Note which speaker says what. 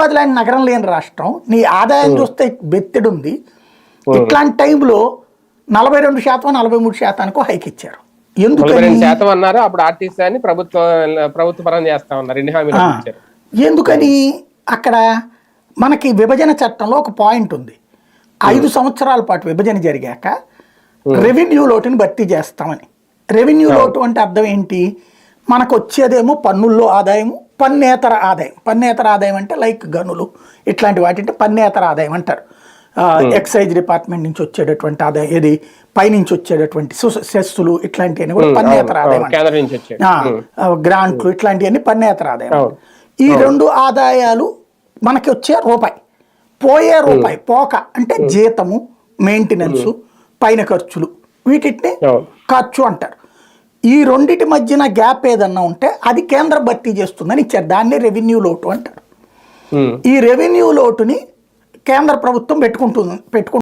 Speaker 1: హైదరాబాద్ లాంటి నగరం లేని రాష్ట్రం. నీ ఆదాయం చూస్తే బెత్తెడు ఉంది ఇట్లాంటి టైంలో నలభై రెండు శాతం నలభై మూడు శాతానికి హైక్ ఇచ్చారు.
Speaker 2: రెండు శాతం అన్నారు. అప్పుడు ఆర్టీసీ అని ప్రభుత్వం ప్రభుత్వ పరం చేస్తా ఉన్నారు. హామీలు ఇచ్చారు
Speaker 1: ఎందుకని? అక్కడ మనకి విభజన చట్టంలో ఒక పాయింట్ ఉంది. ఐదు సంవత్సరాల పాటు విభజన జరిగాక రెవెన్యూ లోటుని భర్తీ చేస్తామని. రెవెన్యూ లోటు అంటే అర్థం ఏంటి? మనకు వచ్చేదేమో పన్నుల్లో ఆదాయము పన్నేతర ఆదాయం. పన్నేతర ఆదాయం అంటే లైక్ గనులు. ఇట్లాంటి వాటి అంటే పన్నేతర ఆదాయం అంటారు. ఆ, ఎక్సైజ్ డిపార్ట్మెంట్ నుంచి వచ్చేటటువంటి ఆదాయం ఏది? పైనుంచి వచ్చేటటువంటి సెస్సులు ఇట్లాంటివన్నీ కూడా పన్నేతర ఆదాయం గ్రాంట్లు ఇట్లాంటివన్నీ పన్నేతర ఆదాయం. ఈ రెండు ఆదాయాలు మనకి వచ్చే రూపాయి. పోయే రూపాయి. పోక అంటే జీతము మెయింటెనెన్స్ పైన ఖర్చులు. వీటిని. ఖర్చు అంటారు. ఈ రెండిటి మధ్యన గ్యాప్ ఏదన్నా ఉంటే అది కేంద్రం భర్తీ చేస్తుందని ఇచ్చారు. దాన్ని రెవెన్యూ లోటు అంటారు. ఈ రెవెన్యూ లోటుని కేంద్ర ప్రభుత్వం పెట్టుకుంటుంది పెట్టుకుంటుంది.